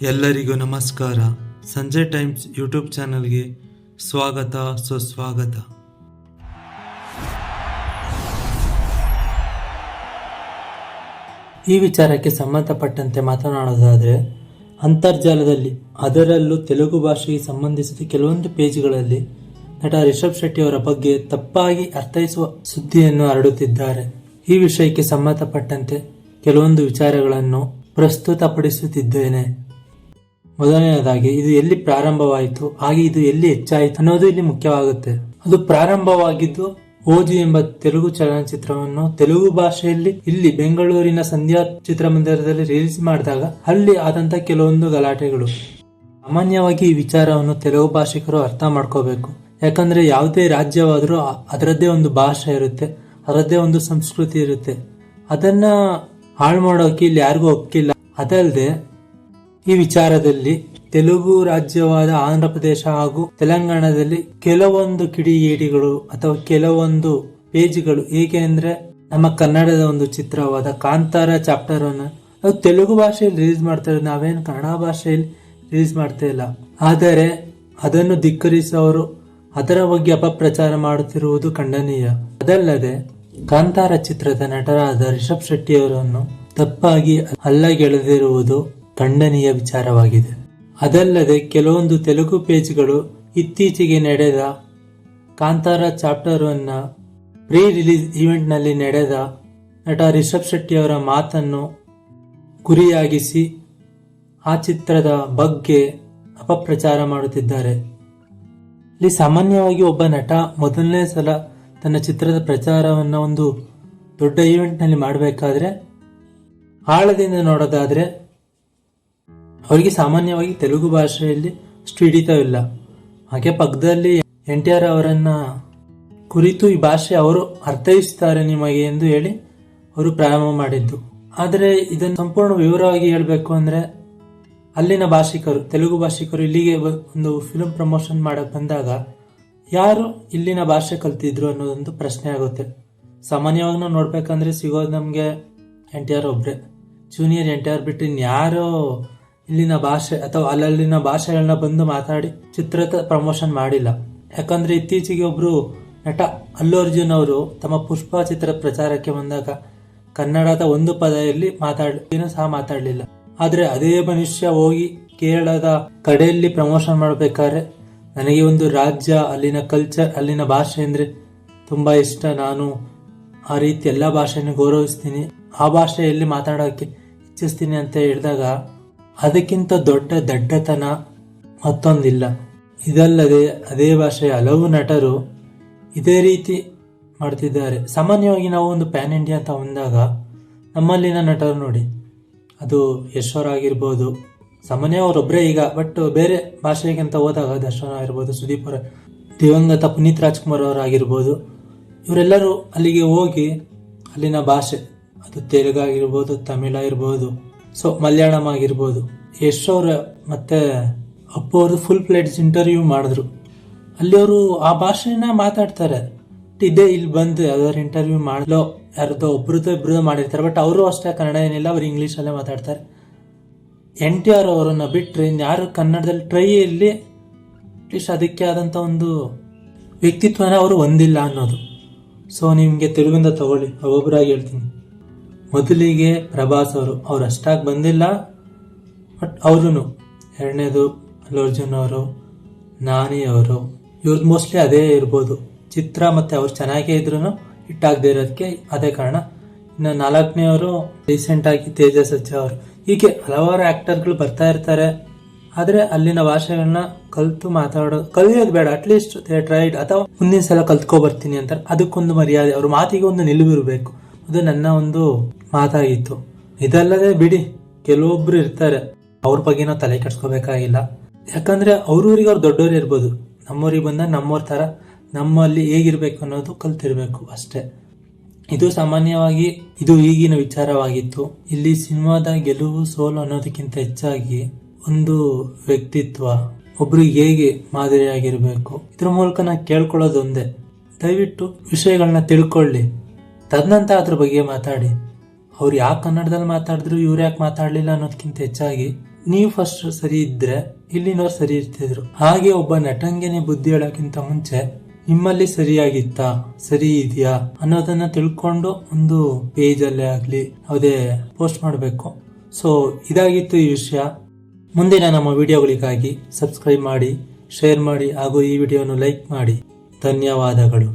ಎಲ್ಲರಿಗೂ ನಮಸ್ಕಾರ. ಸಂಜೆ ಟೈಮ್ಸ್ ಯೂಟ್ಯೂಬ್ ಚಾನಲ್ಗೆ ಸ್ವಾಗತ, ಸುಸ್ವಾಗತ. ಈ ವಿಚಾರಕ್ಕೆ ಸಂಬಂಧಪಟ್ಟಂತೆ ಮಾತನಾಡೋದಾದರೆ, ಅಂತರ್ಜಾಲದಲ್ಲಿ, ಅದರಲ್ಲೂ ತೆಲುಗು ಭಾಷೆಗೆ ಸಂಬಂಧಿಸಿದ ಕೆಲವೊಂದು ಪೇಜ್ಗಳಲ್ಲಿ ನಟ ರಿಷಬ್ ಶೆಟ್ಟಿ ಅವರ ಬಗ್ಗೆ ತಪ್ಪಾಗಿ ಅರ್ಥೈಸುವ ಸುದ್ದಿಯನ್ನು ಹರಡುತ್ತಿದ್ದಾರೆ. ಈ ವಿಷಯಕ್ಕೆ ಸಂಬಂಧಪಟ್ಟಂತೆ ಕೆಲವೊಂದು ವಿಚಾರಗಳನ್ನು ಪ್ರಸ್ತುತಪಡಿಸುತ್ತಿದ್ದೇನೆ. ಮೊದಲನೆಯದಾಗಿ, ಇದು ಎಲ್ಲಿ ಪ್ರಾರಂಭವಾಯಿತು, ಹಾಗೆ ಇದು ಎಲ್ಲಿ ಹೆಚ್ಚಾಯಿತು ಅನ್ನೋದು ಇಲ್ಲಿ ಮುಖ್ಯವಾಗುತ್ತೆ. ಅದು ಪ್ರಾರಂಭವಾಗಿದ್ದು, ಓಜು ಎಂಬ ತೆಲುಗು ಚಲನಚಿತ್ರವನ್ನು ತೆಲುಗು ಭಾಷೆಯಲ್ಲಿ ಇಲ್ಲಿ ಬೆಂಗಳೂರಿನ ಸಂಧ್ಯಾ ಚಿತ್ರಮಂದಿರದಲ್ಲಿ ರಿಲೀಸ್ ಮಾಡಿದಾಗ ಅಲ್ಲಿ ಆದಂತ ಕೆಲವೊಂದು ಗಲಾಟೆಗಳು. ಸಾಮಾನ್ಯವಾಗಿ ಈ ವಿಚಾರವನ್ನು ತೆಲುಗು ಭಾಷಿಕರು ಅರ್ಥ ಮಾಡ್ಕೋಬೇಕು. ಯಾಕಂದ್ರೆ ಯಾವುದೇ ರಾಜ್ಯವಾದರೂ ಅದರದ್ದೇ ಒಂದು ಭಾಷೆ ಇರುತ್ತೆ, ಅದರದ್ದೇ ಒಂದು ಸಂಸ್ಕೃತಿ ಇರುತ್ತೆ. ಅದನ್ನ ಹಾಳು ಮಾಡೋಕೆ ಇಲ್ಲಿ ಯಾರಿಗೂ ಒಪ್ಪಿಲ್ಲ. ಅದಲ್ಲದೆ ಈ ವಿಚಾರದಲ್ಲಿ ತೆಲುಗು ರಾಜ್ಯವಾದ ಆಂಧ್ರ ಪ್ರದೇಶ ಹಾಗೂ ತೆಲಂಗಾಣದಲ್ಲಿ ಕೆಲವೊಂದು ಕಿಡಿಗೇಡಿಗಳು ಅಥವಾ ಕೆಲವೊಂದು ಪೇಜ್ಗಳು ಅಂದ್ರೆ ನಮ್ಮ ಕನ್ನಡದ ಒಂದು ಚಿತ್ರವಾದ ಕಾಂತಾರ ಚಾಪ್ಟರ್ ಅನ್ನು ನಾವು ತೆಲುಗು ಭಾಷೆಯಲ್ಲಿ ರಿಲೀಸ್ ಮಾಡ್ತಾ ನಾವೇನು ಕನ್ನಡ ಭಾಷೆಯಲ್ಲಿ ರಿಲೀಸ್ ಮಾಡ್ತಾ ಇಲ್ಲ. ಆದರೆ ಅದನ್ನು ಧಿಕ್ಕರಿಸುವವರು ಅದರ ಬಗ್ಗೆ ಅಪಪ್ರಚಾರ ಮಾಡುತ್ತಿರುವುದು ಖಂಡನೀಯ. ಅದಲ್ಲದೆ ಕಾಂತಾರ ಚಿತ್ರದ ನಟರಾದ ರಿಷಬ್ ಶೆಟ್ಟಿ ಅವರನ್ನು ತಪ್ಪಾಗಿ ಹಲ್ಲಗೆಳೆದಿರುವುದು ಖಂಡನೀಯ ವಿಚಾರವಾಗಿದೆ. ಅದಲ್ಲದೆ ಕೆಲವೊಂದು ತೆಲುಗು ಪೇಜ್ಗಳು ಇತ್ತೀಚೆಗೆ ನಡೆದ ಕಾಂತಾರ ಚಾಪ್ಟರ್ ಅನ್ನ ಪ್ರೀ ರಿಲೀಸ್ ಈವೆಂಟ್ನಲ್ಲಿ ನಡೆದ ನಟ ರಿಷಬ್ ಶೆಟ್ಟಿ ಅವರ ಮಾತನ್ನು ಗುರಿಯಾಗಿಸಿ ಆ ಚಿತ್ರದ ಬಗ್ಗೆ ಅಪಪ್ರಚಾರ ಮಾಡುತ್ತಿದ್ದಾರೆ. ಇಲ್ಲಿ ಸಾಮಾನ್ಯವಾಗಿ ಒಬ್ಬ ನಟ ಮೊದಲನೇ ಸಲ ತನ್ನ ಚಿತ್ರದ ಪ್ರಚಾರವನ್ನು ಒಂದು ದೊಡ್ಡ ಈವೆಂಟ್ನಲ್ಲಿ ಮಾಡಬೇಕಾದ್ರೆ ಆಳದಿಂದ ನೋಡೋದಾದ್ರೆ ಅವರಿಗೆ ಸಾಮಾನ್ಯವಾಗಿ ತೆಲುಗು ಭಾಷೆಯಲ್ಲಿ ಅಷ್ಟು ಹಿಡಿತವಿಲ್ಲ. ಹಾಗೆ ಪಕ್ಕದಲ್ಲಿ ಎನ್ ಟಿ ಆರ್ ಅವರನ್ನ ಕುರಿತು ಈ ಭಾಷೆ ಅವರು ಅರ್ಥೈಸುತ್ತಾರೆ ನಿಮಗೆ ಎಂದು ಹೇಳಿ ಅವರು ಪ್ರಾರಂಭ ಮಾಡಿದ್ದು. ಆದರೆ ಇದನ್ನು ಸಂಪೂರ್ಣ ವಿವರವಾಗಿ ಹೇಳಬೇಕು ಅಂದ್ರೆ ಅಲ್ಲಿನ ಭಾಷಿಕರು, ತೆಲುಗು ಭಾಷಿಕರು ಇಲ್ಲಿಗೆ ಒಂದು ಫಿಲ್ಮ್ ಪ್ರಮೋಷನ್ ಮಾಡಕ್ ಬಂದಾಗ ಯಾರು ಇಲ್ಲಿನ ಭಾಷೆ ಕಲ್ತಿದ್ರು ಅನ್ನೋದೊಂದು ಪ್ರಶ್ನೆ ಆಗುತ್ತೆ. ಸಾಮಾನ್ಯವಾಗಿ ನಾವು ನೋಡ್ಬೇಕಂದ್ರೆ ಸಿಗೋದು ನಮಗೆ ಎನ್ ಟಿ ಆರ್ ಒಬ್ರೆ. ಜೂನಿಯರ್ ಎನ್ ಟಿ ಆರ್ ಬಿಟ್ಟು ಇನ್ಯಾರೋ ಇಲ್ಲಿನ ಭಾಷೆ ಅಥವಾ ಅಲ್ಲಲ್ಲಿನ ಭಾಷೆಗಳನ್ನ ಬಂದು ಮಾತಾಡಿ ಚಿತ್ರದ ಪ್ರಮೋಷನ್ ಮಾಡಿಲ್ಲ. ಯಾಕಂದ್ರೆ ಇತ್ತೀಚೆಗೆ ಒಬ್ರು ನಟ ಅಲ್ಲು ಅರ್ಜುನ್ ಅವರು ತಮ್ಮ ಪುಷ್ಪ ಚಿತ್ರದ ಪ್ರಚಾರಕ್ಕೆ ಬಂದಾಗ ಕನ್ನಡದ ಒಂದು ಪದದಲ್ಲಿ ಮಾತಾಡ ಸಹ ಮಾತಾಡಲಿಲ್ಲ. ಆದ್ರೆ ಅದೇ ಮನುಷ್ಯ ಹೋಗಿ ಕೇರಳದ ಕಡೆಯಲ್ಲಿ ಪ್ರಮೋಷನ್ ಮಾಡಬೇಕಾದ್ರೆ ನನಗೆ ಒಂದು ರಾಜ್ಯ, ಅಲ್ಲಿನ ಕಲ್ಚರ್ ಅಲ್ಲಿನ ಭಾಷೆ ಅಂದ್ರೆ ತುಂಬಾ ಇಷ್ಟ. ನಾನು ಆ ರೀತಿ ಎಲ್ಲ ಭಾಷೆಯನ್ನು ಗೌರವಿಸ್ತೀನಿ. ಆ ಭಾಷೆಯಲ್ಲಿ ಮಾತಾಡೋಕೆ ಇಚ್ಛಿಸ್ತೀನಿ ಅಂತ ಹೇಳಿದಾಗ ಅದಕ್ಕಿಂತ ದೊಡ್ಡ ದಡ್ಡತನ ಮತ್ತೊಂದಿಲ್ಲ. ಇದಲ್ಲದೆ ಅದೇ ಭಾಷೆಯ ಹಲವು ನಟರು ಇದೇ ರೀತಿ ಮಾಡ್ತಿದ್ದಾರೆ. ಸಾಮಾನ್ಯವಾಗಿ ನಾವು ಒಂದು ಪ್ಯಾನ್ ಇಂಡಿಯಾ ಅಂತ ಬಂದಾಗ ನಮ್ಮಲ್ಲಿನ ನಟರು ನೋಡಿ. ಅದು ಯಶ್ವರ್ ಆಗಿರ್ಬೋದು, ಸಾಮಾನ್ಯ ಅವರೊಬ್ಬರೇ ಈಗ, ಬಟ್ ಬೇರೆ ಭಾಷೆಗಿಂತ ಹೋದಾಗ ದರ್ಶನ ಆಗಿರ್ಬೋದು, ಸುದೀಪ್ ಅವರ, ದಿವಂಗತ ಪುನೀತ್ ರಾಜ್ಕುಮಾರ್ ಅವರಾಗಿರ್ಬೋದು ಇವರೆಲ್ಲರೂ ಅಲ್ಲಿಗೆ ಹೋಗಿ ಅಲ್ಲಿನ ಭಾಷೆ, ಅದು ತೆಲುಗು ಆಗಿರ್ಬೋದು, ತಮಿಳ್ ಆಗಿರ್ಬೋದು ಸೊ ಮಲಯಾಳಂ ಆಗಿರ್ಬೋದು ಯಶ್ ಅವ್ರ ಮತ್ತೆ ಅಪ್ಪು ಅವರು ಫುಲ್ ಪ್ಲೇಟ್ಸ್ ಇಂಟರ್ವ್ಯೂ ಮಾಡಿದ್ರು. ಅಲ್ಲಿ ಅವರು ಆ ಭಾಷೆನ ಮಾತಾಡ್ತಾರೆ. ಇದೇ ಇಲ್ಲಿ ಬಂದು ಯಾವ್ದಾದ್ರು ಇಂಟರ್ವ್ಯೂ ಮಾಡಲೋ ಯಾರ್ದೋ ಒಬ್ರದ್ದು ಇಬ್ರದ್ದು ಮಾಡಿರ್ತಾರೆ. ಬಟ್ ಅವರು ಅಷ್ಟೇ, ಕನ್ನಡ ಏನಿಲ್ಲ, ಅವ್ರು ಇಂಗ್ಲೀಷಲ್ಲೇ ಮಾತಾಡ್ತಾರೆ. ಎನ್ ಟಿ ಆರ್ ಅವರನ್ನ ಬಿಟ್ಟರೆ ಯಾರು ಕನ್ನಡದಲ್ಲಿ ಟ್ರೈಯಲ್ಲಿ ಅಟ್ಲೀಸ್ಟ್ ಅದಕ್ಕೆ ಆದಂಥ ಒಂದು ವ್ಯಕ್ತಿತ್ವನ ಅವರು ಹೊಂದಿಲ್ಲ ಅನ್ನೋದು. ಸೊ ನಿಮಗೆ ತೆಲುಗಿಂದ ತಗೊಳ್ಳಿ ಒಬ್ಬೊಬ್ಬರಾಗಿ ಹೇಳ್ತೀನಿ. ಮೊದಲಿಗೆ ಪ್ರಭಾಸ್ ಅವರು, ಅವ್ರು ಅಷ್ಟಾಗಿ ಬಂದಿಲ್ಲ, ಬಟ್ ಅವ್ರೂ ಎರಡನೇದು ಅಲ್ಲು ಅರ್ಜುನ್ ಅವರು, ನಾನಿ ಅವರು ಇವ್ರದ್ದು ಮೋಸ್ಟ್ಲಿ ಅದೇ ಇರ್ಬೋದು. ಚಿತ್ರ ಮತ್ತು ಅವ್ರು ಚೆನ್ನಾಗೇ ಇದ್ರು ಹಿಟ್ ಆಗದೆ ಇರೋದಕ್ಕೆ ಅದೇ ಕಾರಣ. ಇನ್ನು ನಾಲ್ಕನೇವರು ರೀಸೆಂಟ್ ಆಗಿ ತೇಜಸ್ ಸಜ್ಜಾ ಅವರು. ಹೀಗೆ ಹಲವಾರು ಆ್ಯಕ್ಟರ್ಗಳು ಬರ್ತಾ ಇರ್ತಾರೆ. ಆದರೆ ಅಲ್ಲಿನ ಭಾಷೆಗಳನ್ನ ಕಲಿತು ಮಾತಾಡೋದು ಕಲಿಯೋದು ಬೇಡ. ಅಟ್ಲೀಸ್ಟ್ ಟ್ರೈಡ್ ಅಥವಾ ಮುಂದಿನ ಸಲ ಕಲ್ತ್ಕೊ ಬರ್ತೀನಿ ಅಂತಾರೆ. ಅದಕ್ಕೊಂದು ಮರ್ಯಾದೆ. ಅವ್ರ ಮಾತಿಗೆ ಒಂದು ನಿಲುವಿರಬೇಕು. ಅದು ನನ್ನ ಒಂದು ಮಾತಾಗಿತ್ತು. ಇದಲ್ಲದೆ ಬಿಡಿ, ಕೆಲವೊಬ್ರು ಇರ್ತಾರೆ. ಅವ್ರ ಬಗ್ಗೆ ನಾವು ತಲೆ ಕೆಡ್ಸ್ಕೋಬೇಕಾಗಿಲ್ಲ. ಯಾಕಂದ್ರೆ ಅವ್ರೂರಿಗೆ ಅವ್ರು ದೊಡ್ಡವ್ರು ಇರ್ಬೋದು. ನಮ್ಮೂರಿಗೆ ಬಂದ ನಮ್ಮವ್ರ ಥರ ನಮ್ಮಲ್ಲಿ ಹೇಗಿರ್ಬೇಕು ಅನ್ನೋದು ಕಲ್ತಿರ್ಬೇಕು ಅಷ್ಟೇ. ಇದು ಸಾಮಾನ್ಯವಾಗಿ ಇದು ಈಗಿನ ವಿಚಾರವಾಗಿತ್ತು. ಇಲ್ಲಿ ಸಿನಿಮಾದ ಗೆಲುವು ಸೋಲು ಅನ್ನೋದಕ್ಕಿಂತ ಹೆಚ್ಚಾಗಿ ಒಂದು ವ್ಯಕ್ತಿತ್ವ, ಒಬ್ರು ಹೇಗೆ ಮಾದರಿಯಾಗಿರಬೇಕು, ಇದ್ರ ಮೂಲಕ ನಾ ಕೇಳ್ಕೊಳ್ಳೋದೊಂದೇ. ದಯವಿಟ್ಟು ವಿಷಯಗಳನ್ನ ತಿಳ್ಕೊಳ್ಳಿ. ತದನಂತರ ಅದ್ರ ಬಗ್ಗೆ ಮಾತಾಡಿ. ಅವ್ರು ಯಾಕೆ ಕನ್ನಡದಲ್ಲಿ ಮಾತಾಡಿದ್ರು, ಇವ್ರು ಯಾಕೆ ಮಾತಾಡಲಿಲ್ಲ ಅನ್ನೋದಕ್ಕಿಂತ ಹೆಚ್ಚಾಗಿ ನೀವು ಫಸ್ಟ್ ಸರಿ ಇದ್ರೆ ಇಲ್ಲಿನವ್ರು ಸರಿ ಇರ್ತಿದ್ರು. ಹಾಗೆ ಒಬ್ಬ ನಟಂಗೆನೆ ಬುದ್ಧಿ ಹೇಳೋಕ್ಕಿಂತ ಮುಂಚೆ ನಿಮ್ಮಲ್ಲಿ ಸರಿಯಾಗಿತ್ತಾ, ಸರಿ ಇದೆಯಾ ಅನ್ನೋದನ್ನ ತಿಳ್ಕೊಂಡು ಒಂದು ಪೇಜ್ ಅಲ್ಲೇ ಆಗ್ಲಿ ಯಾವುದೇ ಪೋಸ್ಟ್ ಮಾಡಬೇಕು. ಸೊ ಇದಾಗಿತ್ತು ಈ ವಿಷಯ. ಮುಂದಿನ ನಮ್ಮ ವಿಡಿಯೋಗಳಿಗಾಗಿ ಸಬ್ಸ್ಕ್ರೈಬ್ ಮಾಡಿ ಶೇರ್ ಮಾಡಿ ಹಾಗೂ ಈ ವಿಡಿಯೋನು ಲೈಕ್ ಮಾಡಿ. ಧನ್ಯವಾದಗಳು.